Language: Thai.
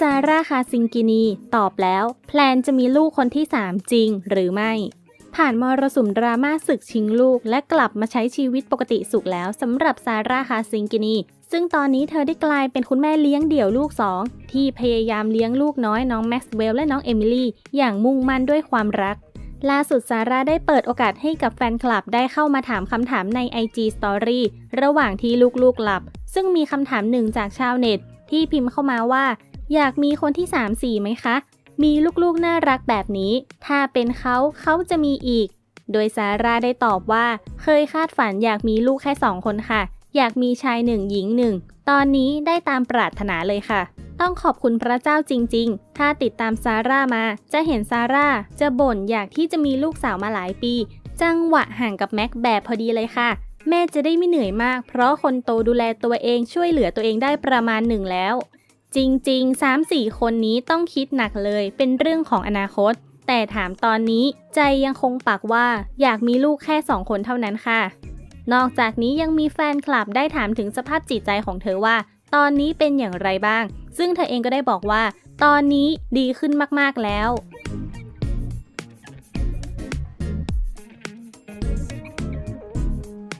ซาร่าคาซิงกินี ตอบแล้ว แพลนจะมีลูกคนที่ 3 จริงหรือไม่ ผ่านมรสุมดราม่าศึกชิงลูก และกลับมาใช้ชีวิตปกติสุขแล้วสำหรับซาร่าคาซิงกินี ซึ่งตอนนี้เธอได้กลายเป็นคุณแม่เลี้ยงเดี่ยวลูกสองที่พยายามเลี้ยงลูกน้อยน้องแม็กซ์เวลและน้องเอมิลี่อย่างมุ่งมั่นด้วยความรักล่าสุดซาร่าได้เปิดโอกาสให้กับแฟนคลับได้เข้ามาถามคำถามใน IG Story ระหว่างที่ลูกๆหลับ ซึ่งมีคำถามหนึ่งจากชาวเน็ต ที่พิมพ์เข้ามาว่า อยากมีคนที่ 3 4ไหมคะ มีลูกๆน่ารักแบบนี้ ถ้าเป็นเขาเขาจะมีอีก โดยซาร่าได้ตอบว่า เคยคาดฝันอยากมีลูกแค่ 2 คนค่ะ อยากมีชายหนึ่งหญิงหนึ่ง ตอนนี้ได้ตามปรารถนาเลยค่ะ ต้องขอบคุณพระเจ้าจริง ๆ ถ้าติดตามซาร่ามา จะเห็นซาร่าจะบ่นอยากที่จะมีลูกสาวมาหลายปี จังหวะห่างกับแม็กแบบพอดีเลยค่ะแม่จะได้ไม่เหนื่อยมาก เพราะคนโตดูแลตัวเองช่วยเหลือตัวเองได้ประมาณหนึ่งแล้ว จริงๆ 3-4 คนนี้ต้องคิดหนักเลย เป็นเรื่องของอนาคต แต่ถามตอนนี้ใจยังคงปักว่าอยากมีลูกแค่ 2 คนเท่านั้นค่ะ นอกจากนี้ยังมีแฟนคลับได้ถามถึงสภาพจิตใจของเธอว่า ตอนนี้เป็นอย่างไรบ้าง ซึ่งเธอเองก็ได้บอกว่า ตอนนี้ดีขึ้นมากๆแล้ว